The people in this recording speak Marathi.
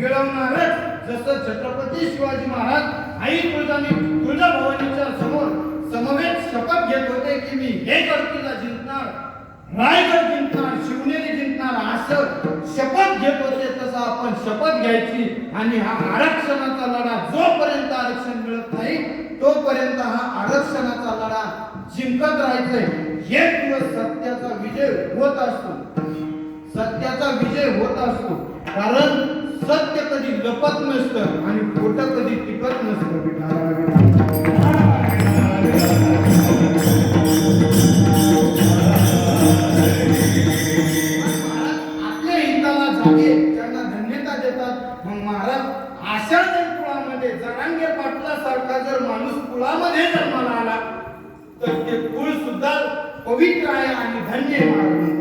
जसं छत्रपती शिवाजी महाराज आई तुळजानी तुळजाभवानीच्या समोर समवेत शपथ घेत होते की मी हे किल्ला जिंकणार रायगड जिंकणार शिवनेरी जिंकणार असं शपथ घेत होते तसं आपण शपथ घ्यायची आणि हा आरक्षणाचा लढा जोपर्यंत आरक्षण मिळत नाही तोपर्यंत हा आरक्षणाचा लढा जिंकत राहायचंय. हे दिवस सत्याचा विजय होत असतो. सत्याचा विजय होत असतो. कारण सत्य कधी लपत नसतं आणि खोटं कधी टिकत नसतं. आपल्या हिताला त्यांना धन्यता देतात मग महाराज अशा जर कुळामध्ये जरांगे पाटला सारखा जर माणूस कुळामध्ये जन्माला आला तर ते कुळ सुद्धा पवित्र आहे आणि धन्य आहे.